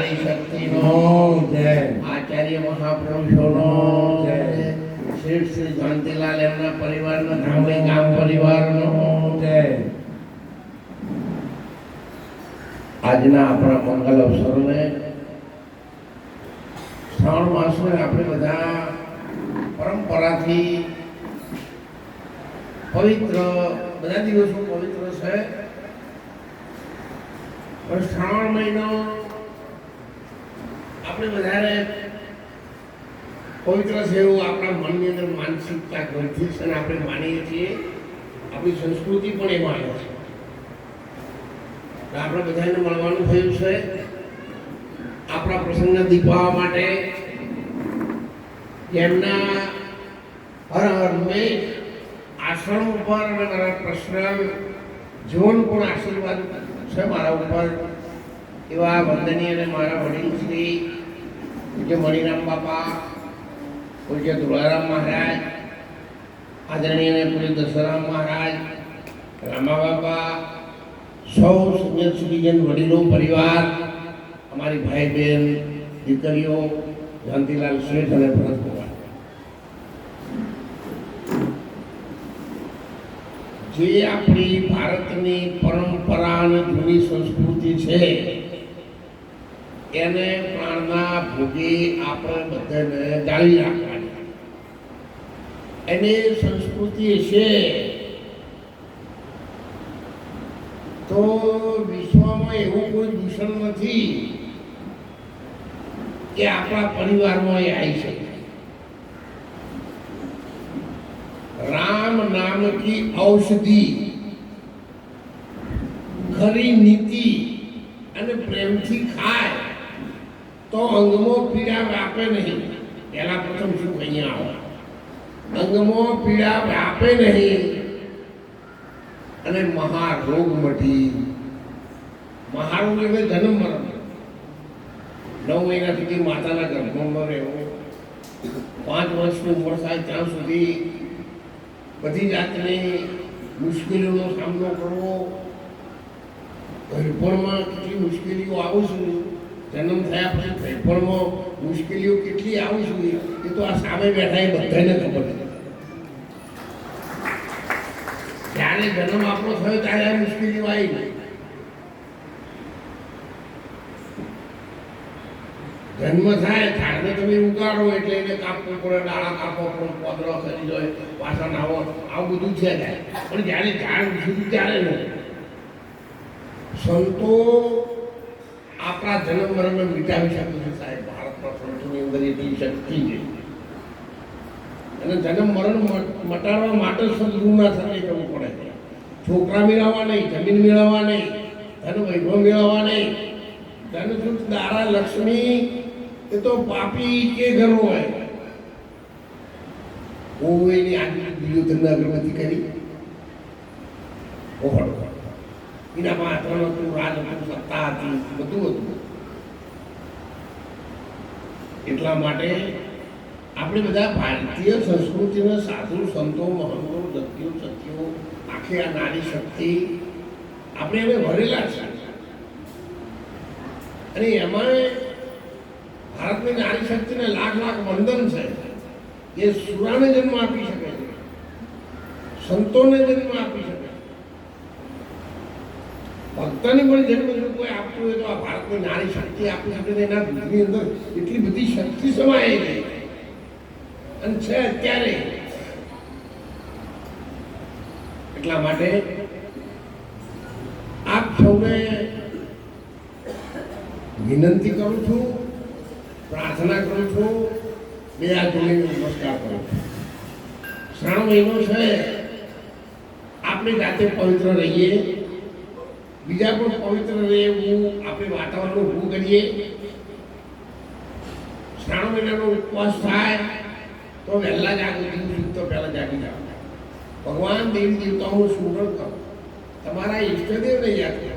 નારી શક્તિનો જય. આચાર્ય મહાપુરુષોનો જય. શ્રી શ્રી શાંતિલાલ એમના પરિવારનો ધામણી ગામ પરિવારનો. જય. આજના આપણા મંગલ અવસરોને શ્રાવણ માસને આપણે બધા પરંપરાથી પવિત્ર બધા દિવસો પવિત્ર છે. પણ શ્રાવણ મહિનો આપણે વધારે પવિત્ર છે એવું આપણા મનની અંદર માનસિકતા ગ્રંથિ છે આપણે માનીએ છીએ. આપણી સંસ્કૃતિ પણ એ માને છે. આપણે બધાને મળવાનું થયું છે. આપણા પ્રસંગને દીપાવવા માટે જેમના હર હર મેં આશ્રમ ઉપર અને મારા પ્રશ્ન જીવન પણ આશીર્વાદ છે મારા ઉપર. એવા વંદનીય અને મારા વડીલ શ્રી પૂજ્ય મણિરામ બાપા પૂજ્ય ધુળારામ મહારાજ, આદરણીય પૂજ્ય દશરામ મહારાજ રામા બાપા સૌ સિનિયર સિટીઝન વડીલો પરિવાર, અમારી ભાઈ બહેન દીકરીઓ શાંતિલાલ શેઠ અને ભરત કુમાર. જે આપણી ભારતની પરંપરા અને જૂની સંસ્કૃતિ છે એને પ્રાણના ભોગી આપણે બધાને જાળવી રાખવાની એની સંસ્કૃતિ છે. તો વિશ્વમાં એવું કોઈ દૂષણ નથી કે આપણા પરિવારમાં એ આવી શકે. રામ નામ કી ઔષધિ, ખરી નીતિ અને પ્રેમથી ખાય તો અંગમાં પીડા વ્યાપે નહીં. પહેલા પ્રથમ શું અહીંયા આવો. અંગમાં પીડા વ્યાપે નહીં. અને મહારોગ મટી મહારોગ એટલે જન્મ મરણ. નવ મહિના સુધી માતાના ગર્ભમાં રહેવું. પાંચ વર્ષની ઉંમર થાય ત્યાં સુધી બધી જાતની મુશ્કેલીઓનો સામનો કરવો. ઘરપણમાં કેટલી મુશ્કેલીઓ આવું છું. જન્મ થયા પછી ઘરપણમાં મુશ્કેલીઓ કેટલી આવી છું એ તો આ સામે બેઠા એ બધાને ખબર છે. જ્યારે જન્મ આપણો થયો ત્યારે આ મુશ્કેલીઓ આવી નહીં જન્મ થાય, ઝાડને તમે ઉગાડો એટલે એને કાપવો પડે, ડાળા કાપો પડે પદરો કરી જાય, પાછા નાવો આવું બધું છે પણ જ્યારે ઝાડ સુધી ત્યારે નહીં સંતો આપણા જન્મ મરણને મિટાવી શકે છે સાહેબ. ભારતમાં સંતોની અંદર એટલી શક્તિ છે. અને જન્મ મરણ મટાડવા માટે સદગુરુના સાથે કરવું પડે છે. છોકરા મેળવવા નહીં, જમીન મેળવવા નહીં, ધન વૈભવ મેળવવા નહીં. ધન સુખ દારા લક્ષ્મી, એ તો પાપી કે ઘર હોય. કોઈની આગળ દુર્યોધનને અગરબત્તી કરી? ઓહળ એના પાત્ર હતું રાજ સત્તા હતી બધું હતું એટલા માટે આપણે બધા ભારતીય સંસ્કૃતિના સાધુ સંતો મહંતો દત્તીઓ સત્યો આખી આ નારી શક્તિ આપણે એને ભરેલા છે અને એમાં ભારતની નારી શક્તિને લાખ લાખ વંદન છે એ સુરાને જન્મ આપી શકે છે સંતોને જન્મ આપી શકે ભક્તને પણ જન્મ કોઈ આપતું હોય તો આ ભારતની નારી શક્તિ આપી આપણે એના દૂધની અંદર એટલી બધી શક્તિ સમાયેલી ગઈ અને છે અત્યારે એટલા માટે આપ સૌને વિનંતી કરું છું, પ્રાર્થના કરું છું, બે હાથ જોડીને નમસ્કાર કરું છું. શ્રાવણ મહિનો છે, આપણે જાતે પવિત્ર રહીએ. બીજા પણ પવિત્ર રહે એવું આપણે વાતાવરણ ઊભું કરીએ. શ્રાવણ મહિનાનો ઉપવાસ થાય, તો વહેલા જાગી દિવસ તો પહેલા જાગી જાઓ. ભગવાન દેવી દેવતાઓનું સ્મરણ કરો. તમારા ઈષ્ટદેવને યાદ કરો.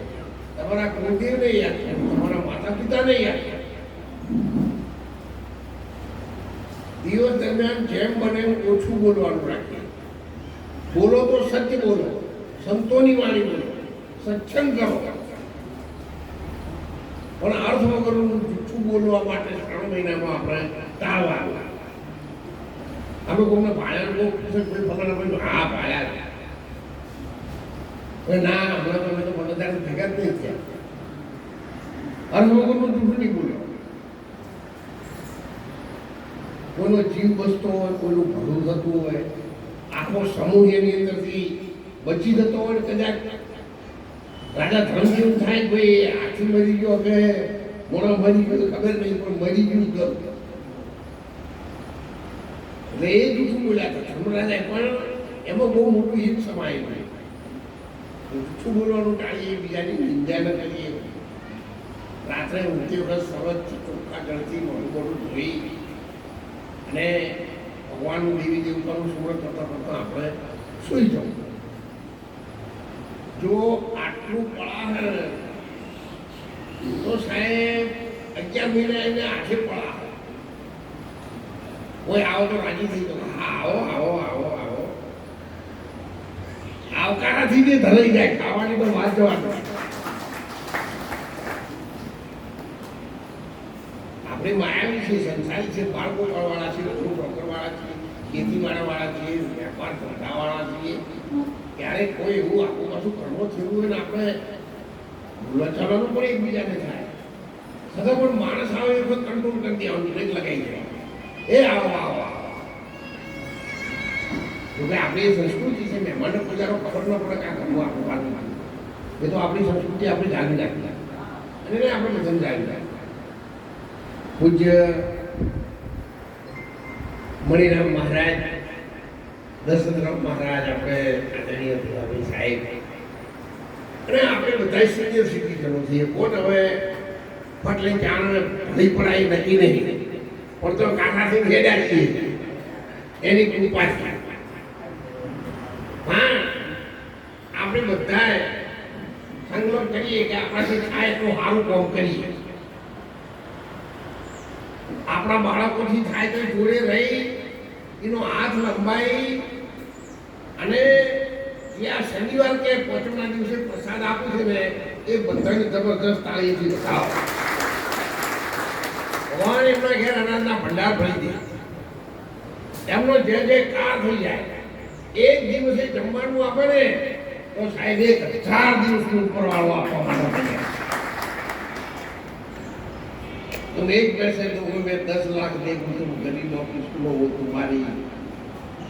તમારા કુળદેવને યાદ કરો. તમારા માતા પિતાને યાદ કરો. દિવસ દરમિયાન જેમ બને એમ ઓછું બોલવાનું રાખીએ. બોલો તો સત્ય બોલો. સંતોની વાણી બોલો. સત્સંગ કરો પણ અર્થ વગરનું જૂઠું બોલવા માટે ત્રણ મહિનામાં આપણે તાવ આવ્યા અમે કોઈને લોકો પૂછે કોઈ ફલાણા ભાઈ હા ભાડ્યા છે. ના, હમણાં તમે તો મતદાર ભેગા જ નહીં થયા. અર્થ વગરનું જૂઠું નહીં બોલ્યો કોઈનો જીવ બસતો હોય, કોઈનું ભલું થતું હોય, આખો સમૂહ એની અંદરથી બચી જતો હોય કદાચ. રાજા ધર્મજીવ થાય ભાઈ આખી મરી ગયો કે મોણો મરી ગયો ખબર નહીં, પણ મરી ગયું ગયું એટલે એ દુઃખ બોલ્યા હતા ધર્મરાજાએ પણ એમાં બહુ મોટું હિત સમાયેલું જૂઠું બોલવાનું ટાળીએ બીજાની નિંદા ન કરીએ. રાત્રે ઊંઘતી વખત સરસથી ચોખ્ખા ગળથી મોડું મોડું ધોઈ અને ભગવાનનું દેવી દેવતાનું સુરત કરતાં કરતાં આપણે સુઈ જવું. જો આટલું પળા તો સાહેબ, અગિયાર મહિના એને આઠે પળા કોઈ આવો તો રાજી થઈ ગયો હા, આવો આવો આવો આવો. આવકારાથી બે ધરાઈ જાય, ખાવાની તો વાત જવાનું. આપણે માયાવી છે સંસારી છે બાળકો વાળા છે નોકરી વાળા છે ખેતી વાળા છે વેપાર ધંધાવાળા છીએ. ક્યારેક કોઈ એવું આખું પાછું કર્મો થયું હોય ને આપણે ભૂલા ચાલવાનું પણ એકબીજાને થાય. છતાં પણ માણસ આવે એ વખત કંટ્રોલ કરી દેવાનું બ્રેક લગાવી દેવાનું. એ આવો આવો જોકે આપણી સંસ્કૃતિ છે, મહેમાનનો પધારો ખબર ન પડે કાં કરવું આપણું પાલન એ તો આપણી સંસ્કૃતિ આપણે જાણી રાખી અને એને આપણે જાણી રાખી. પૂજ્ય મણિરામ મહારાજ દશરથરામ મહારાજ આપણે આદરણીય ભીલાભાઈ સાહેબ. અને આપણે બધા સિનિયર સિટીઝનો છીએ. કોણ હવે ફટલે જાણ ભલી પડાય નક્કી નહીં પણ તો કાકાથી ભેડા છીએ. એની કૃપાથી હા, આપણે બધાએ સંકલ્પ કરીએ કે આપણાથી થાય એટલું સારું કામ કરીએ. આપણા બાળકોથી થાય તો જોડે રહી એનો હાથ લંબાઈ અને જે આ શનિવાર કે પાંચમના દિવસે પ્રસાદ આપું છે ને, એ બધાને જબરદસ્ત તાળીથી બતાવો. ભગવાન એમના ઘેર અનાજના ભંડાર ભરી દે. એમનો જે જે કાર થઈ જાય, એક દિવસે જમવાનું આપે ને, તો સાહેબ એક હજાર દિવસની ઉપર વાળો આપવા માટે તૈયાર છે. तुम एक पैसे दोगे मैं दस लाख देखूं तुम गरीबों की सुनो वो तुम्हारी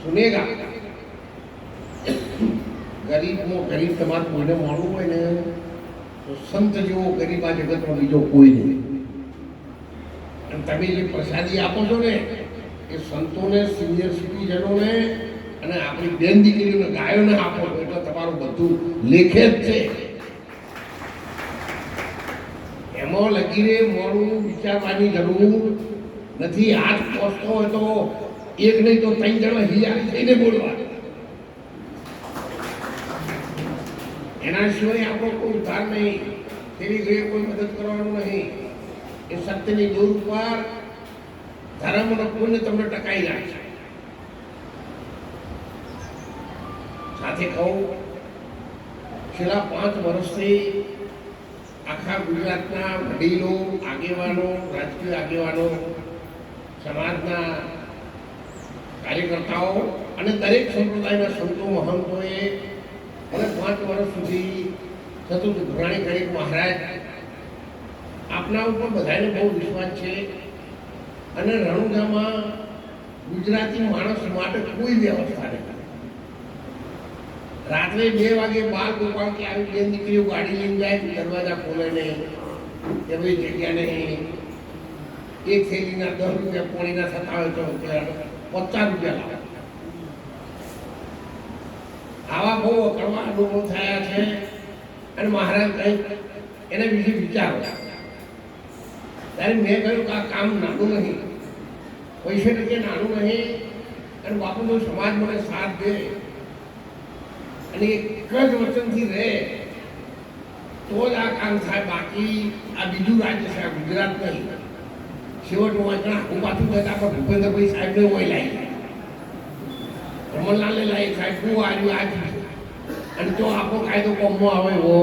सुनेगा ગરીબમાં ગરીબ તમારે કોઈને મળવું હોય ને તો સંત જેવો ગરીબ આ જગતમાં બીજો કોઈ નહીં અને તમે જે પ્રસાદી આપો છો ને એ સંતોને સિનિયર સિટીઝનોને અને આપણી બેન દીકરીઓને ગાયોને આપો છો એટલે તમારું બધું લેખે જ છે એમાં લગીને મોડું વિચારવાની જરૂર નથી. હાથ પહોંચતો હોય તો એક નહીં તો ત્રણ જણા હિયારી થઈને બોલવા. એના સિવાય આપણો કોઈ ઉધાર નહીં. તેની જોઈએ કોઈ મદદ કરવાનું નહીં. એ સત્યની દૂર પર ધર્મનો પુણ્ય તમને ટકાઈ જાય છે. સાથે કહું, છેલ્લા પાંચ વર્ષથી આખા ગુજરાતના વડીલો, આગેવાનો, રાજકીય આગેવાનો, સમાજના કાર્યકર્તાઓ અને દરેક સંપ્રદાયના સંતો, મહંતોએ અને પાંચ વર્ષ સુધી થતું ઘરાણી ગણિત મહારાજ. આપના ઉપર બધાને બહુ વિશ્વાસ છે. અને રણુગામાં ગુજરાતી માણસ માટે કોઈ વ્યવસ્થા નથી. રાત્રે બે વાગે બાર ગોપાલ કે આવી બે દીકરીઓ ગાડી લઈને જાય દરવાજા ખોલે નહીં કે ભાઈ જગ્યા નહીં એક થેલીના દસ રૂપિયા પોણીના થતા હોય તો પચાસ રૂપિયા લાવે. આવા બહુ અકળવા અનુભવ થયા છે અને મહારાજ કંઈક એને વિશે વિચારો. ત્યારે મેં કહ્યું કે આ કામ નાનું નહીં. પૈસે રીતે નાનું નહીં. અને બાપુનો સમાજ મને સાથ દે. અને એક જ વચનથી રહે, તો જ આ કામ થાય. બાકી આ બીજું રાજ્ય છે ગુજરાત નહીં છેવટ હું આગળ આખું પાછું કહેતા આપણે ભૂપેન્દ્રભાઈ સાહેબને હોય લાવી રમણલાલને લાવી સાહેબ શું આવ્યું આ જ અને તો આપણો કાયદો કોમમાં આવે, એવો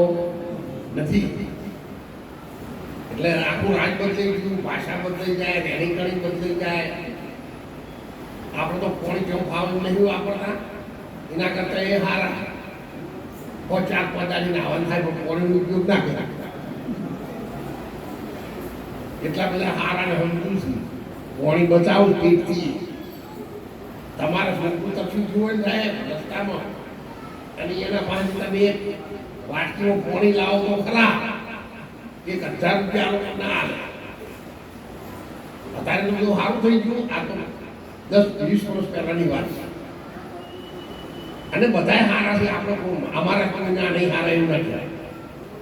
નથી. એટલે આખું રાજ બદલાઈ ગયું, ભાષા બદલાઈ જાય રહેણી કરણી બદલાઈ જાય. આપણે તો કોણ કેવું ખાવાનું નહીં વાપરતા? એના કરતાં એ હારા. ચાર પદાની નાવાનું થાય પણ પાણીનો ઉપયોગ ના કરે. એટલા બધા હારા ને સમજું પાણી બચાવું પેટથી તમારે સરખું તકલીફ જુઓ ને સાહેબ, રસ્તામાં. અને એના પાંચ તમે વાટકીનું પાણી લાવો તો ખરા. એક હજાર રૂપિયા ના હાલે અત્યારે બધું સારું થઈ ગયું. આ તો દસ, વીસ વર્ષ પહેલાની વાત છે. અને બધા હારા છે, આપણે અમારા પણ ના, નહીં હારા એવું ના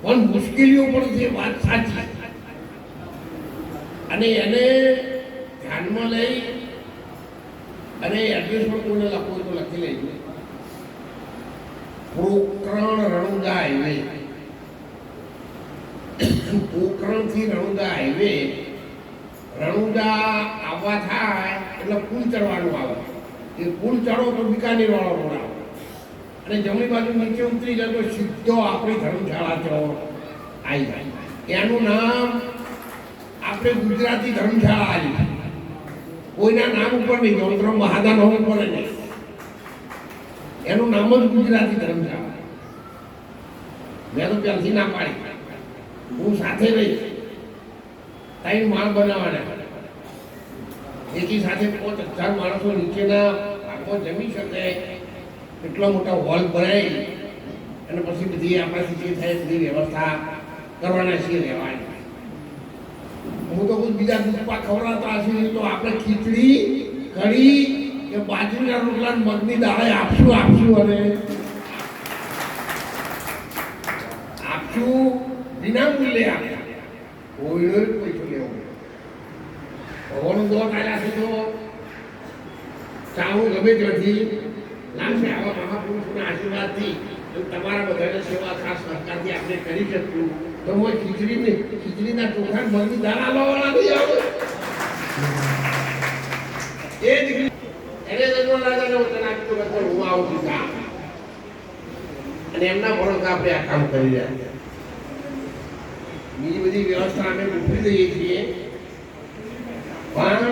પણ મુશ્કેલીઓ પણ છે વાત સાચી. અને એને ધ્યાનમાં લઈ અને એડ્રેસ પણ કોઈને લખવું તો લખી લેજો. પોકરણ રણુદા હાઈવે. પોકરણથી રણુદા હાઈવે. રણુદા આવવા થાય એટલે પુલ ચડવાનું આવે. એ પુલ ચડો તો બિકાનેર વાળો અને જમણી બાજુ નીચે ઉતરી જાય તો સીધો આપણી ધર્મશાળા જો આવી જાય એનું નામ આપણે ગુજરાતી ધર્મશાળા આવી કોઈના નામ ઉપર નહીં જંત્ર મહાદાન નામ પડે નહીં એનું નામ જ ગુજરાતી ધર્મશાળા. મેં તો પહેલથી ના પાડી. હું સાથે રહી. ત્રણ માળ બનાવવાના. એકી સાથે પાંચ હજાર માણસો નીચેના ભાગમાં જમી શકે. એટલો મોટો હોલ ભરાય અને પછી બધી આપણાથી જે થાય બધી વ્યવસ્થા કરવાના છીએ રહેવાની. હું તો કોઈ બીજા દૂધપા ખવડાવતા હશે તો આપણે ખીચડી, કઢી કે બાજરીના રોટલા મગની દાળે આપશું આપશું અને આપશું વિના મૂલ્યે કોઈનો કોઈ પૈસો લેવો ભગવાનનો દોટ આવ્યા છે તો ચાવું ગમે ત્યાંથી. લાગશે આવા મહાપુરુષોના આશીર્વાદથી તમારા બધાને સેવા ખાસ સરકારથી આપણે કરી શકશું તો હું ખીચડીને, ખીચડીના ચોખા મગની દાળ આલવાવાળા નહીં આવે એ જ એને જન્મ રાજાને હું તને આપ્યું કે હું આવું છું અને એમના ભરોસા આપણે આ કામ કરી રહ્યા છીએ બીજી બધી વ્યવસ્થા અમે ગોઠવી દઈએ છીએ. પણ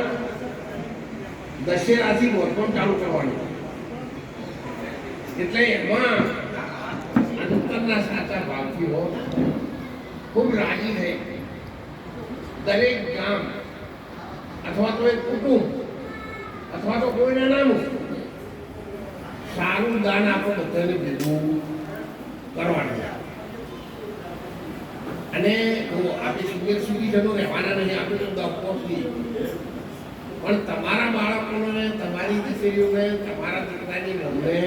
દશેરાથી મોટકોમ ચાલુ કરવાનું. એટલે એમાં અંતરના સાચા ભાવથી ખૂબ રાજી થઈ દરેક ગામ અથવા તો એક કુટુંબ અથવા તો કોઈના નામ સારું દાન આપણે બધાને ભેગું કરવાનું. અને હું આપણે સિનિયર સિટીઝનો રહેવાના નહીં, આપણે તો દફોથી પણ તમારા બાળકોને, તમારી દીકરીઓને, તમારા દીકરાની ગમે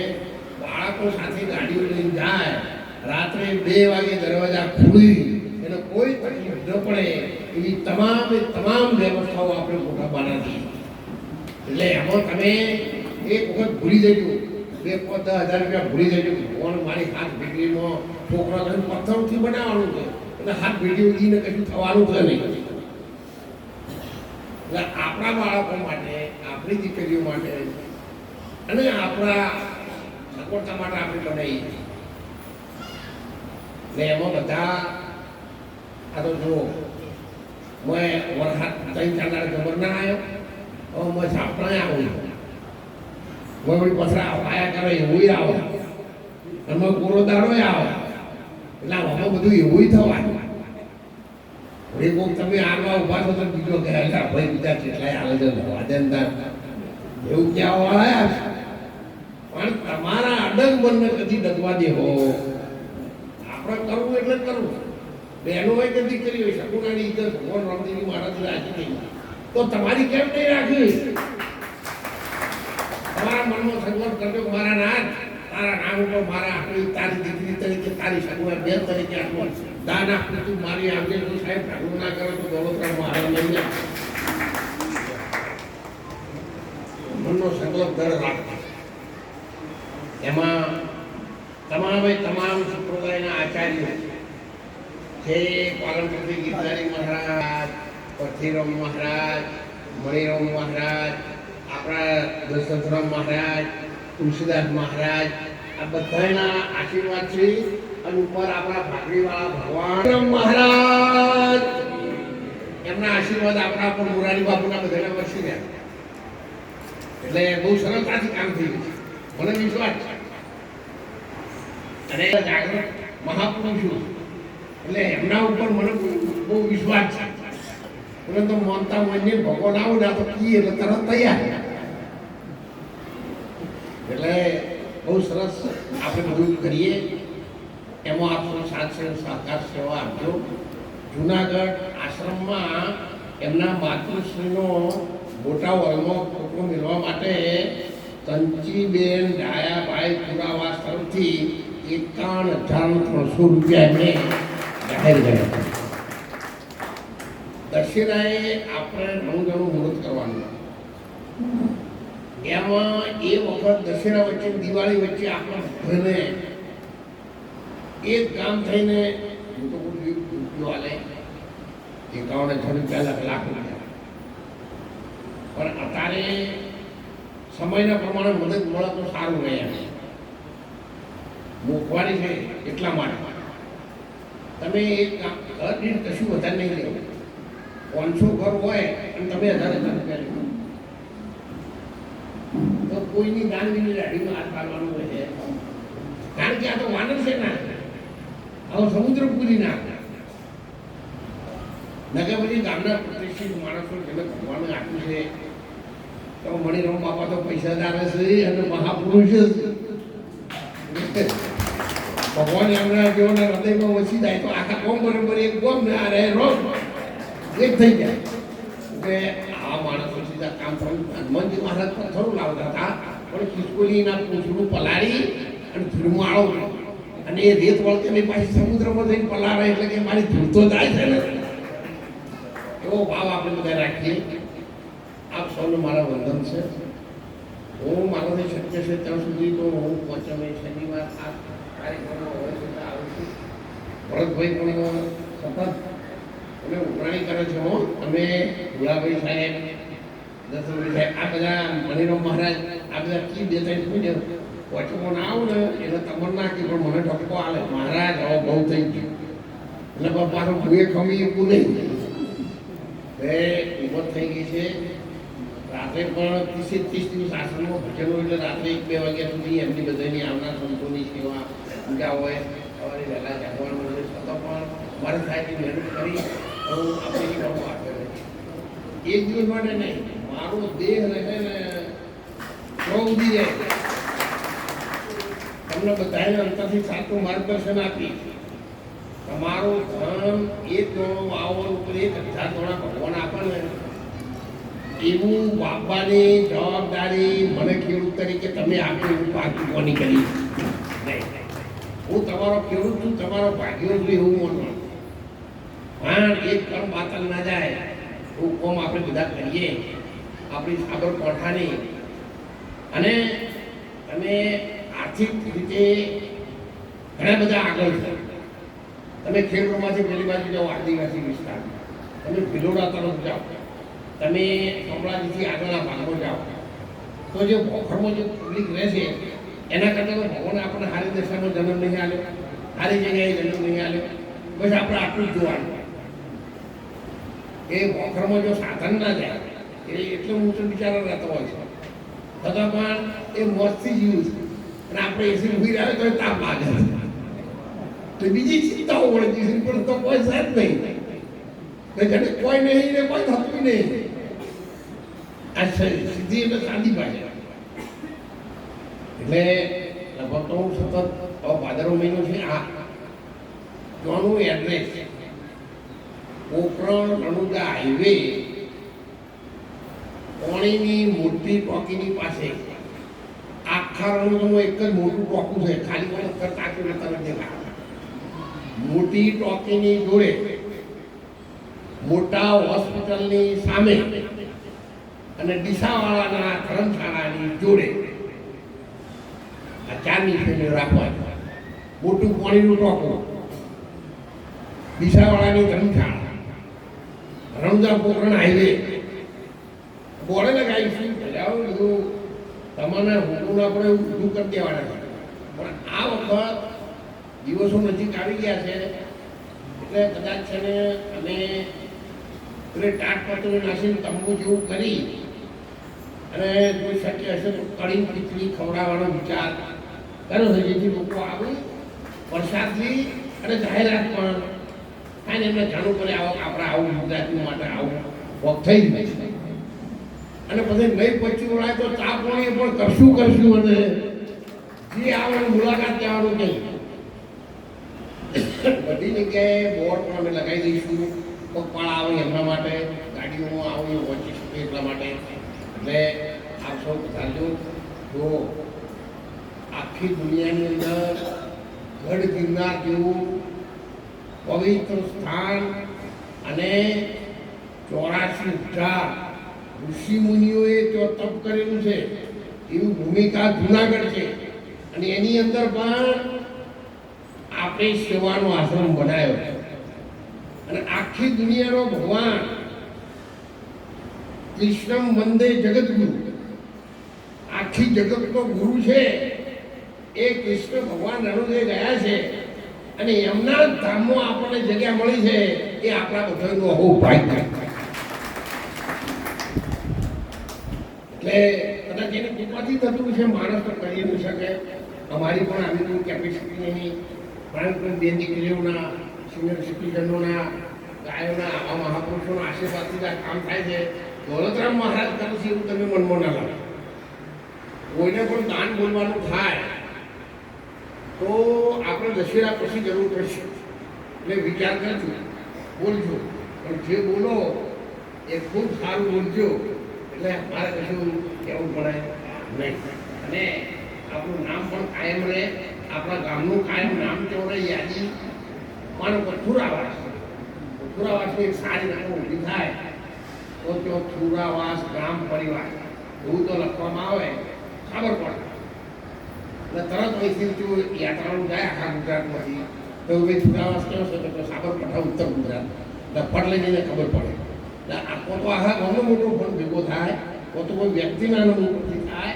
બાળકો સાથે ગાડીઓ લઈને જાય, રાત્રે બે વાગે દરવાજા ખુલી, એને કોઈ તકલીફ ન પડે, એવી તમામ તમામ વ્યવસ્થાઓ આપણે મોટા બનાવી એટલે એમાં તમે એક વખત ભૂલી જજો, બે પાંચ હજાર રૂપિયા ભૂલી જજો કોણ મારી હાથ ભેગીનો છોકરો તમે પથ્થરથી બનાવવાનું છે, એટલે હાથ ભેગી ઉડીને કશું થવાનું છે નહીં. એટલે આપણા બાળકો માટે, આપણી દીકરીઓ માટે, અને આપણા સગવડતા માટે આપણે બનાવી ને એમાં બધા, આ તો જુઓ, મેં વરસાદ ત્રણ ચાર દાડા ના આવ્યો હવે મેં સાપણા આવું. મેં વળી પસરા આયા કરે એવું આવે. અને પૂરો દાડો આવે. એટલે હવે બધું એવું થવાનું. વળી કોક તમે આગળ ઊભા થો તો બીજો કે ભાઈ બીજા કેટલાય આવે છે વાદનદાર એવું ક્યાં વાળા પણ તમારા અડગ બંને કદી ડગવા દેવો આપણે કરવું એટલે કરવું. બહેનોએ હોય કરી હોય, શકુનાની ઇજ્જત ભગવાન રામદેવી મહારાજ રાખી નહીં. તો તમારી કેમ નહીં રાખી? તમારા મનમાં સંકલ્પ કરજો મારા નાથ, તારા નામ ઉપર મારા આપણી તારી દીકરી તરીકે, તારી સગવડ બેન તરીકે આપો દાન આપું તું મારી આવજે તો સાહેબ ઢાંકણું ના કરે તો દોલતરામ મારા જાય મનનો સંકલ્પ દર રાખજો એમાં તમામે તમામ સંપ્રદાયના આચાર્યો છે. પાલનપુરથી ગીરધારી મહારાજ, પરથીરામ મહારાજ, મણિરામ મહારાજ, આપણા દશરથરામ મહારાજ, તુલસીદાસ મહારાજ, આ બધાના આશીર્વાદ છે અને ઉપર આપણા ભાગરીવાળા ભગવાન મહારાજ. એમના આશીર્વાદ આપણા પર મોરારી બાપુના બધાના વર્ષી રહ્યા એટલે બહુ સરળતાથી કામ થઈ ગયું મને વિશ્વાસ અને જાગૃત મહાપુરુષો એટલે એમના ઉપર મને બહુ- વિશ્વાસ છે. પરંતુ મોનતા મોનને ભગવાન આવું ના તો કી એટલે તરત તૈયાર. એટલે બહુ સરસ આપણે બધું કરીએ. એમાં આપણો સાથ સહકાર સેવા આપજો જુનાગઢ આશ્રમમાં એમના માતૃશ્રીનો મોટા વર્ગમાં ખોટો મેળવવા માટે તંચીબેન ડાયાભાઈ પુરાવા તરફથી એકાવન હજાર ત્રણસો રૂપિયા એમણે જાહેર કર્યા દશેરાએ આપણે નવું નવું મુહૂર્ત કરવાનું. એમાં એ વખત દશેરા વચ્ચે દિવાળી વચ્ચે આપણા બધાને એક ગામ થઈને હું તો બધું રૂપિયો હાલે એકાવન હજાર રૂપિયા લાખ લાખ રૂપિયા. પણ અત્યારે સમયના પ્રમાણે મદદ મળે તો સારું રહે મોંઘવારી છે એટલા માટે. તમે એક ઘર દીઠ કશું વધારે નહીં લેવું પાંચસો ઘર હોય અને તમે હજાર હજાર રૂપિયા લેવો તો કોઈની દાનગીરી દાઢીમાં હાથ પાડવાનું હોય છે. કારણ કે આ તો માનવ છે ના. આવો સમુદ્ર પૂરી ના. નગર પછી ગામના પ્રતિષ્ઠિત માણસો જેને ભગવાન આપ્યું છે, તો મણિરામ બાપા તો પૈસાદાર છે અને મહાપુરુષ છે ભગવાન એમના જેઓને હૃદયમાં વસી જાય તો આખા કોમ બરોબર એક કોમ ને આ રહે રોજ. એક થઈ જાય. કે આ માણસો સીધા કામ થયું હનુમાનજી મહારાજ પણ થોડું લાવતા હતા. પણ ખિસકોલીના પૂછડું પલાળી અને ધૂળમાળો અને એ રેત વળતે એની પાછી સમુદ્રમાં જઈને પલાળે એટલે કે મારી ધૂળ તો જાય છે ને. એવો ભાવ આપણે બધા રાખીએ. આપ સૌને મારા વંદન છે. હું મારાથી શક્ય છે ત્યાં સુધી તો હું પંચમે શનિવાર આ કાર્યક્રમમાં હોય છે ત્યાં આવું છું ભરતભાઈ પણ સતત અમે ઉઘરાણી કરે છે હો. અમે ભુલાભાઈ સાહેબ દસમભાઈ સાહેબ, આ બધા મણિરામ મહારાજ, આ બધા કી બે ત્રણ પૂજ્ય વચમાં ના આવું ને એટલે તમને ના કે પણ મને ઠપકો આલે. મહારાજ હવે બહુ થઈ ગયું. એટલે મારું ભૂએ ખમી એવું નહીં. એ ઉંમર થઈ ગઈ છે. રાત્રે પણ ત્રીસે ત્રીસ દિવસ આશ્રમમાં ભજનો એટલે રાત્રે એક બે વાગ્યા સુધી એમની બધાની આવનાર સંતોની સેવા પૂજા હોય, સવારે વહેલા જાગવાનું હોય, છતાં પણ મારે સાહેબની મહેનત કરી હું આપણે સેવામાં આગળ એક દિવસ માટે નહીં, મારો દેહ રહે ને ઉડી જાય. તમને બધાને અંતરથી સાચું માર્ગદર્શન આપી. તમારો ધન એક દોણો વાવર ઉપર એક હજાર દોણા ભગવાન આપણને એવું બાપાની જવાબદારી મને ખેડૂત તરીકે તમે આપી એવું પાકી કોની કરી? નહીં. હું તમારો ખેડૂત છું, તમારો ભાગ્યો છું એવું માનવાનું હા, એક કર્મ બાતલ ના જાય. એવું કોમ આપણે બધા કરીએ. આપણી સાબર કોઠાની. અને તમે આર્થિક રીતે ઘણા બધા આગળ છો. તમે ખેડૂતોમાંથી પેલી બાજુ જાઓ, આદિવાસી વિસ્તાર તમે ભિલોડા તરફ જાઓ. તમે કમળાજીથી આગળના ભાગમાં જાઓ. તો જે ભોખરમાં જે પબ્લિક રહે છે એના કરતાં તો ભગવાન આપણને સારી દશામાં જન્મ નહીં આલ્યો સારી જગ્યાએ જન્મ નહીં આલ્યો. બસ આપણે આટલું જોવાનું. એ મોખરમાં જો સાધન ના જાય, એ એટલો ઊંચો વિચારો રહેતો હોય છે. છતાં પણ એ મોજથી જીવું છે. અને આપણે એસી ઊભી રહે તો તાપ લાગે તો બીજી ચિંતાઓ વળગી છે, પણ તો કોઈ જ નહીં. ને કોઈ નહીં ને કોઈ થતું નહીં. આ સિદ્ધિ એટલે સાદી ભાષા એટલે લગભગ તો હું સતત ભાદરવો મહિનો છે આ જોનું એડ્રેસ પોકરણ રણુદા હાઈવે પોણીની મોટી ટોકીની પાસે. આખા રણુદામાં એક જ મોટું ટોકું છે. ખાલી કોઈ પથ્થર ટાંકીને તરફ દેખા મોટી ટોકીની જોડે મોટા હોસ્પિટલની સામે અને ડીસાવાળાના ધર્મશાળાની જોડે ચારની ફેમીઓ રાખવાની મોટું પાણીનું ટોકું દિશાવાળાની ધર્મશાળા રણુજા પોકરણ હાઈવે. બોર્ડે લગાવીશું જાઓ બધું તમારા હુકમ ના ઊંધું કરી દેવાના પણ આ વખત દિવસો નજીક આવી ગયા છે. એટલે કદાચ છે ને અમે એટલે ટાટ પાટું નાસીને તંબુ જેવું કરી. અને જો શક્ય હશે તો કઢી ખીચડી ખવડાવવાનો વિચાર કર્યો છે જેથી લોકો આવે. વરસાદની અને જાહેરાત પણ થાય ને એમને જાણવું પડે આવો આપણે આવું ગુજરાતી માટે આવું વોક થઈ જાય છે. અને પછી નહીં પચી વળાય તો ચા પાણી પણ કરશું કરશું અને જે આવે એને મુલાકાત લેવાનું નહીં બધી જગ્યાએ બોર્ડ પણ અમે લગાવી દઈશું. પગપાળા આવે એમના માટે ગાડીઓ આવે પહોંચી શકે એટલા માટે. એટલે આપ સૌ ચાલજો જો આખી દુનિયાની અંદર ગઢ ગિરનાર જેવું પવિત્ર સ્થાન અને ચોરાસી હજાર ઋષિ મુનિઓએ ત્યાં તપ કરેલું છે. એવી ભૂમિકા જુનાગઢ છે. અને એની અંદર પણ આપણે સેવાનો આશ્રમ બનાવ્યો છે. અને આખી દુનિયાનો ભગવાન કૃષ્ણ વંદે જગતગુરુ. આખી જગતનો ગુરુ છે. એ કૃષ્ણ ભગવાન રણુદે ગયા છે અને એમના ધામમાં આપણને જગ્યા મળી છે એ આપણા બધાનું અહો ભાગ્ય એટલે કદાચ એને કૃપાથી થતું છે માણસ તો કરી ન શકે. અમારી પણ આવી કેપેસિટી નહીં. પરંતુ બે દીકરીઓના સિનિયર સિટીઝનોના ગાયોના, આવા મહાપુરુષોના આશીર્વાદથી આ કામ થાય છે. દોલતરામ મહારાજ કરે છે એવું તમે મનમાં ના લાગે કોઈને પણ દાન બોલવાનું થાય. તો આપણે દશેરા પછી જરૂર પડશે. એટલે વિચાર કરજો બોલજો. પણ જે બોલો, એ ખૂબ સારું બોલજો. એટલે મારે કશું કહેવું પડે નહીં. અને આપણું નામ પણ કાયમ રહે. આપણા ગામનું કાયમ નામ કેવું રહે યાદી. માનો મથુરાવાસ. મથુરાવાસ થુરાવાસની એક સારી નામ ઊભી થાય. તો ત્યાં થુરાવાસ ગ્રામ પરિવાર. એવું તો લખવામાં આવે. ખબર પડે. તરત અહીંથી યાત્રાળુ જાય આખા ગુજરાતમાંથી. તો ભાઈ થુરાવાસ કેવો છે તો સાબરકાંઠા, ઉત્તર ગુજરાત. ફટ લઈ જઈને ખબર પડે. એટલે આ પોતો આખા ઘણો મોટો ફોન ભેગો થાય. પોતો કોઈ વ્યક્તિના અનુભવથી થાય.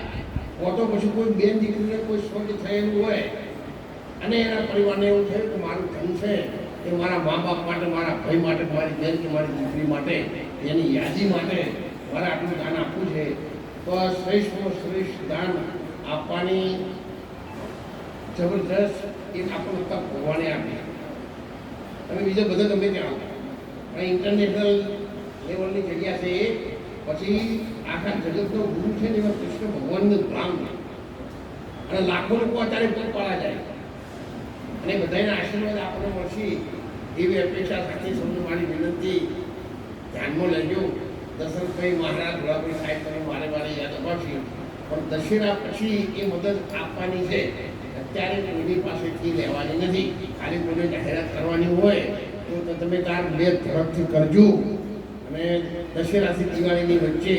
પોતો પછી કોઈ બેન દીકરીને કોઈ સ્વર્ગ થયેલું હોય અને એના પરિવારને એવું થયું કે મારું ધન છે એ મારા મા બાપ માટે, મારા ભાઈ માટે, મારી બેન કે મારી દીકરી માટે, એની યાદી માટે મારે આટલું દાન આપવું છે. તો આ શ્રેષ્ઠમાં શ્રેષ્ઠ દાન આપવાની જબરદસ્ત એ આપણને તક ભગવાને આપી તમે બીજા બધા ગમે ત્યાં આવો. પણ ઇન્ટરનેશનલ લેવલની જગ્યા છે પછી આખા જગતનો ગુરુ છે ને એમાં કૃષ્ણ ભગવાનનું ધામ અને લાખો લોકો અત્યારે પગપાળા જાય અને બધાના આશીર્વાદ આપણને મળશે. એવી અપેક્ષા સાથે સૌને મારી વિનંતી. ધ્યાનમાં લેજો. દશરથભાઈ મહારાજ ગુલાબભાઈ સાહેબ, તમે મારે મારે યાદ અપાવશે. પણ દશેરા પછી એ મદદ આપવાની છે. અત્યારે કોઈની પાસેથી લેવાની નથી. ખાલી કોઈને જાહેરાત કરવાની હોય તો તમે તાર બે ઝડપથી કરજો. અને દશેરાથી દિવાળીની વચ્ચે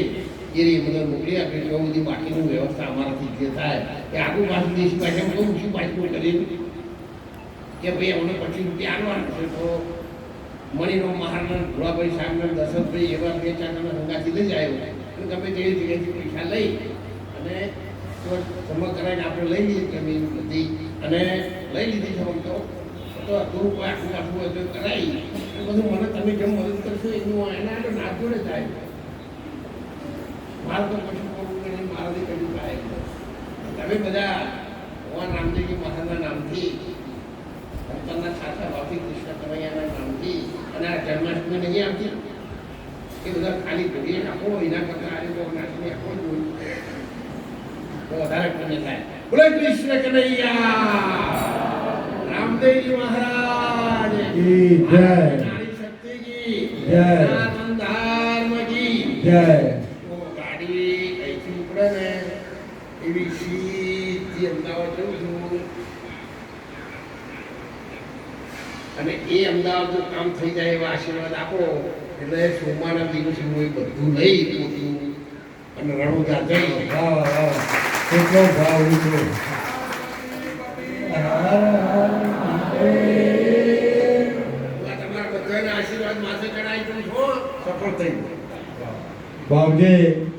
એ રી મને મોકલી આપી, એવું બધી બાકીની વ્યવસ્થા અમારાથી જે થાય, એ આગળ પાછું દેશ પાસે કહું છું પાછું કરી કે ભાઈ, અમને પછી રૂપિયા આવવાનું છે, તો મણીનો મહારાજ ભોળાભાઈ સાહેબને દશરથભાઈ એવા બે તમે હંગાથી લઈ જાય તો તમે તે જગ્યાએથી પૈસા લઈ અને જમા કરાવીને આપણે લઈ લઈએ જમીન બધી. અને લઈ લીધી છે તો. તો કોઈ આટલું હોય તો કરાવી, એ બધું મને તમે જેમ મદદ કરશો એનું એના આગળ ના જોડે થાય. મારે તો કશું કરવું નહીં, મારાથી કશું થાય તમે બધા ભગવાન રામદેવજી મહારાજના નામથી શંકરના સાચા ભાવથી કૃષ્ણ કનૈયાના નામથી અને આ જન્માષ્ટમી નહીં આવતી? એ બધા ખાલી ઘડીએ નાખો એના કરતા આજે તો નાચને આપો જ હોય તો વધારે પુણ્ય બોલે કૃષ્ણ કનૈયા. રામદેવજી મહારાજ. જી જય. નારી શક્તિજી. જય. સનાતન ધર્મજી જય. તો ગાડી અહીંથી ઉપડે ને એવી સીધી અમદાવાદ જઉં છું. અને એ અમદાવાદનું કામ થઈ જાય એવા આશીર્વાદ આપો. એટલે સોમવારના દિવસે હું એ બધું લઈ પોતું અને રણુજા જઈ. કેટલો ભાવ બધાના આશીર્વાદ માથે ચડાવી સફળ થઈ બાવજી